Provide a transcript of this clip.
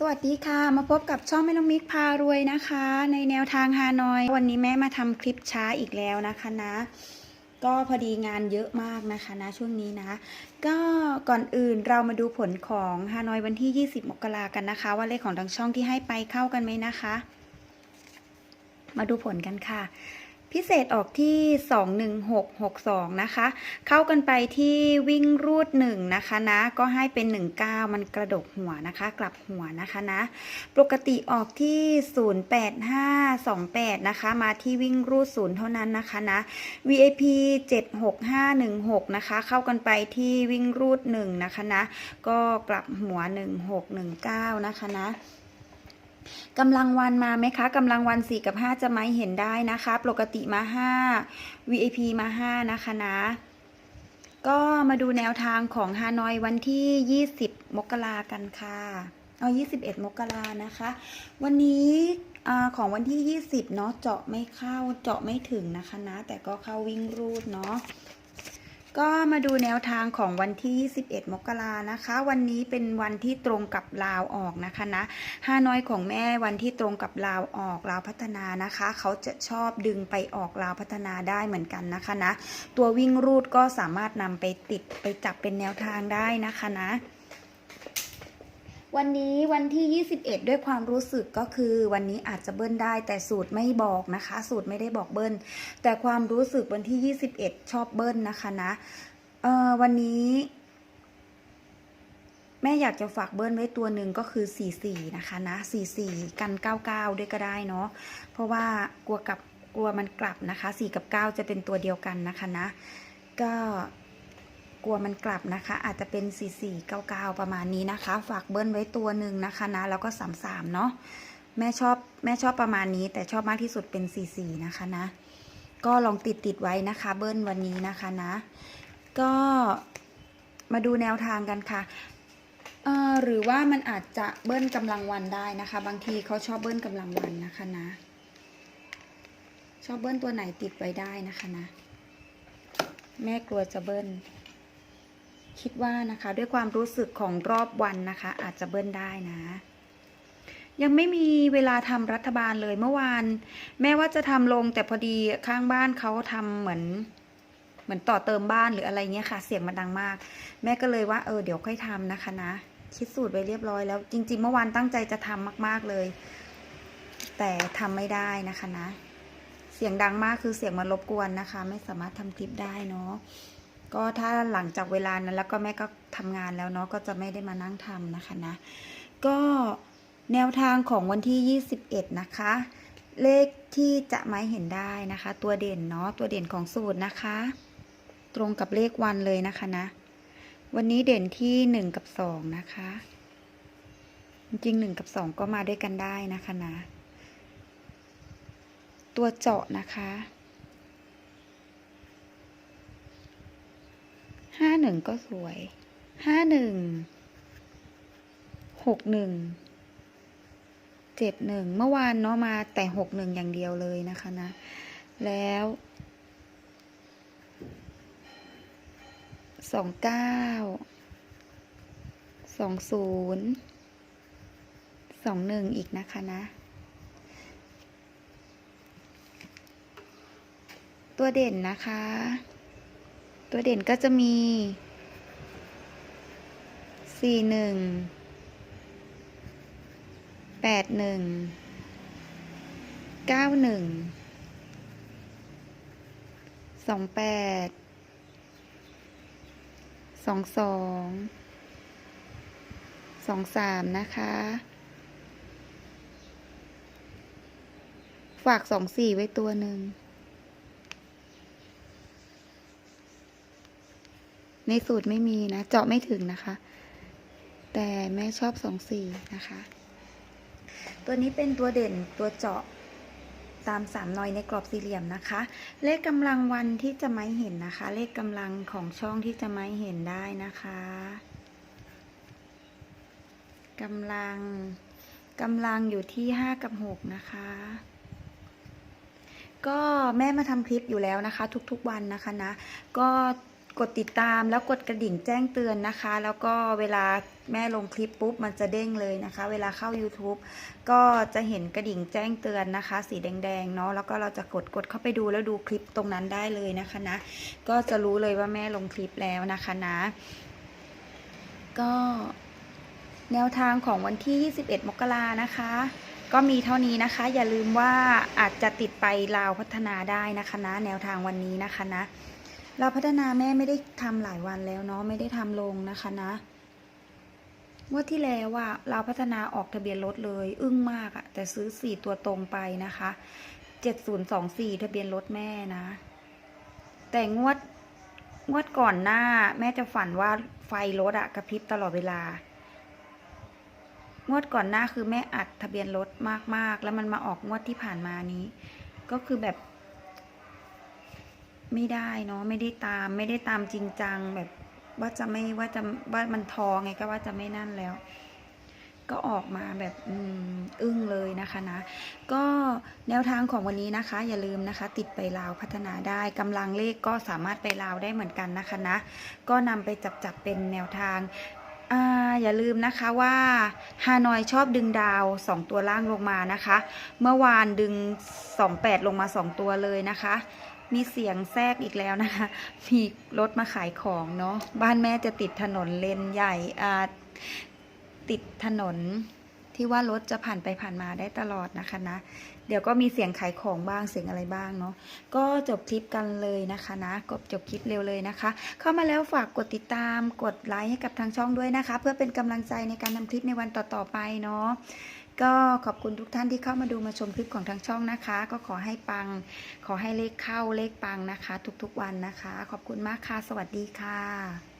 สวัสดีค่ะ มาพบกับช่องแม่น้องมิกพารวยนะคะ ในแนวทางฮานอย วันนี้แม่มาทำคลิปช้าอีกแล้วนะคะนะ ก็พอดีงานเยอะมากนะคะนะช่วงนี้นะ ก็ก่อนอื่นเรามาดูผลของฮานอยวันที่ 20 มกรากันนะคะ ว่าเลขของทางช่องที่ให้ไปเข้ากันไหมนะคะ มาดูผลกันค่ะ พิเศษออกที่ 21662 นะคะ เข้ากันไปที่วิ่งรูด 1 นะคะนะ ก็ให้เป็น 19 มันกระดกหัวนะคะ กลับหัวนะคะนะ ปกติออกที่ 08528 นะคะ มาที่วิ่งรูด 0 เท่านั้นนะคะนะ VIP 76516 นะคะ เข้ากันไปที่วิ่งรูด 1 นะคะนะ ก็กลับหัว 1619 นะคะนะ กำลังวันมาไหมคะกำลังวัน 4 กับ 5 จะไหมเห็นได้นะคะ ปกติมา 5 VIP มา 5 นะคะนะก็มาดูแนวทางของฮานอยวันที่ 20 มกรากันค่ะเอา21 มกรานะคะ วันนี้อของวันที่ 20 เนาะเจาะไม่เข้าเจาะไม่ถึงนะคะนะ แต่ก็เข้าวิ่งรูดเนาะ ก็มาดูแนวทางของวันที่ 21 มกรานะคะ วันนี้เป็นวันที่ตรงกับลาวออกนะคะนะฮานอยของแม่วันที่ตรงกับลาวออกลาวพัฒนานะคะ เขาจะชอบดึงไปออกลาวพัฒนาได้เหมือนกันนะคะนะ ตัววิ่งรูดก็สามารถนำไปติดไปจับเป็นแนวทางได้นะคะนะ วันนี้วันที่ 21 ด้วยความรู้สึกก็คือ วันนี้อาจจะเบิ้ลได้แต่สูตรไม่บอกนะคะ สูตรไม่ได้บอกเบิ้ล แต่ความรู้สึกวันที่ 21 ชอบเบิ้ลนะคะนะเอ่อวันนี้แม่อยากจะฝากเบิ้ลไว้ตัวหนึ่งก็คือ 44 นะคะนะ 44 กัน 99 ด้วยก็ได้เนาะ เพราะว่ากลัวกับกลัวมันกลับนะคะ 4 กับ 9 จะเป็นตัวเดียวกันนะคะนะ ก็ กลัวมันกลับนะคะ อาจจะเป็น 4499 ประมาณนี้นะคะ ฝากเบิ้ลไว้ตัวหนึ่งนะคะนะ แล้วก็ 33 เนาะแม่ชอบแม่ชอบประมาณนี้ แต่ชอบมากที่สุดเป็น 44 นะคะนะ ก็ลองติดติดไว้นะคะ เบิ้ลวันนี้นะคะนะ ก็มาดูแนวทางกันค่ะเอ่อหรือว่ามันอาจจะเบิ้ลกำลังวันได้นะคะ บางทีเขาชอบเบิ้ลกำลังวันนะคะนะ ชอบเบิ้ลตัวไหนติดไว้ได้นะคะนะ แม่กลัวจะเบิ้ล คิดว่านะคะด้วยความรู้สึกของรอบวันนะคะ อาจจะเบิ้ลได้นะ ยังไม่มีเวลาทำรัฐบาลเลยเมื่อวาน แม่ว่าจะทำลงแต่พอดีข้างบ้านเขาทำเหมือนเหมือนต่อเติมบ้านหรืออะไรเงี้ยค่ะ เสียงมันดังมาก แม่ก็เลยว่าเออเดี๋ยวค่อยทำนะคะนะ คิดสูตรไว้เรียบร้อยแล้ว จริง ๆ เมื่อวานตั้งใจจะทำมาก ๆเลย แต่ทำไม่ได้นะคะนะ เสียงดังมากคือเสียงมันรบกวนนะคะ ไม่สามารถทำคลิปได้เนาะ ก็ถ้าหลังจากเวลานั้นแล้วก็แม่ก็ทำงานแล้วเนาะก็จะไม่ได้มานั่งทำนะคะนะ ก็แนวทางของวันที่ 21 นะคะ เลขที่จะไม่เห็นได้นะคะ ตัวเด่นเนาะตัวเด่นของสูตรนะคะ ตรงกับเลขวันเลยนะคะนะ วันนี้เด่นที่ 1 กับ 2 นะคะ จริง 1 กับ 2 ก็มาด้วยกันได้นะคะนะ ตัวเจาะนะคะ ห้าหนึ่งก็สวย ห้าหนึ่ง หกหนึ่ง เจ็ดหนึ่ง เมื่อวานเนาะมาแต่หกหนึ่งอย่างเดียวเลยนะคะนะ แล้วสองเก้า สองศูนย์สองหนึ่งอีกนะคะนะ ตัวเด่นนะคะ ตัวเด่นก็จะมี สี่หนึ่ง แปดหนึ่ง เก้าหนึ่ง สองแปด สองสอง สองสามนะคะ ฝากสองสี่ไว้ตัวหนึ่ง ในสูตรไม่มีนะ เจาะไม่ถึงนะคะ แต่แม่ชอบสองสี่นะคะ ตัวนี้เป็นตัวเด่นตัวเจาะตามสามนอยในกรอบสี่เหลี่ยมนะคะ เลขกำลังวันที่จะไม่เห็นนะคะ เลขกำลังของช่องที่จะไม่เห็นได้นะคะกำลังกำลังอยู่ที่ห้ากับหกนะคะ ก็แม่มาทำคลิปอยู่แล้วนะคะ ทุกๆวันนะคะนะ ก็ กดติดตามแล้วกดกระดิ่งแจ้งเตือนนะคะ แล้วก็เวลาแม่ลงคลิปปุ๊บมันจะเด้งเลยนะคะ เวลาเข้า YouTube ก็จะเห็นกระดิ่งแจ้งเตือนนะคะ สีแดงๆเนาะแล้วก็เราจะกดกดเข้าไปดูแล้วดูคลิปตรงนั้นได้เลยนะคะนะ ก็จะรู้เลยว่าแม่ลงคลิปแล้วนะคะนะ ก็แนวทางของวันที่ 21 มกรานะคะ ก็มีเท่านี้นะคะ อย่าลืมว่าอาจจะติดไปลาวพัฒนาได้นะคะนะ แนวทางวันนี้นะคะนะ ลาพัฒนาแม่ไม่ได้ทำหลายวันแล้วเนาะไม่ได้ทำลงนะคะนะงวดที่แล้วว่าเราพัฒนาออกทะเบียนรถเลย อึ้งมากอะแต่ซื้อสี่ตัวตรงไปนะคะเจ็ดศูนย์สองสี่ทะเบียนรถแม่นะ แต่งวดงวดก่อนหน้า แม่จะฝันว่าไฟรถอะกระพริบตลอดเวลางวดก่อนหน้าคือแม่อัดทะเบียนรถมากๆ แล้วมันมาออกงวดที่ผ่านมานี้ ก็คือแบบ ไม่ได้เนาะไม่ได้ตาม ไม่ได้ตามจริงจังแบบว่าจะไม่ว่าจะว่ามันทอไงก็ว่าจะไม่นั่นแล้ว ก็ออกมาแบบอืมอึ้งเลยนะคะนะ ก็แนวทางของวันนี้นะคะ อย่าลืมนะคะ ติดไปลาวพัฒนาได้กำลังเลขก็สามารถไปลาวได้เหมือนกันนะคะนะ ก็นำไปจับจับเป็นแนวทางอ่าอย่าลืมนะคะว่าฮานอยชอบดึงดาว 2 ตัวล่างลงมานะคะ เมื่อวานดึง 28 ลงมา 2 ตัวเลยนะคะ มีเสียงแทรกอีกแล้วนะคะ มีรถมาขายของเนาะ บ้านแม่จะติดถนนเลนใหญ่อ่าติดถนนที่ว่ารถจะผ่านไปผ่านมาได้ตลอดนะคะนะ เดี๋ยวก็มีเสียงขายของบ้างเสียงอะไรบ้างเนาะ ก็จบคลิปกันเลยนะคะนะกดจบคลิปเร็วเลยนะคะ เข้ามาแล้วฝากกดติดตาม กดไลค์ให้กับทางช่องด้วยนะคะ เพื่อเป็นกำลังใจในการทำคลิปในวันต่อๆไปเนาะ ก็ขอบคุณทุกท่านที่เข้ามาดูมาชมคลิปของทางช่องนะคะ ก็ขอให้ปัง ขอให้เลขเข้าเลขปังนะคะ ทุกๆวันนะคะ ขอบคุณมากค่ะ สวัสดีค่ะ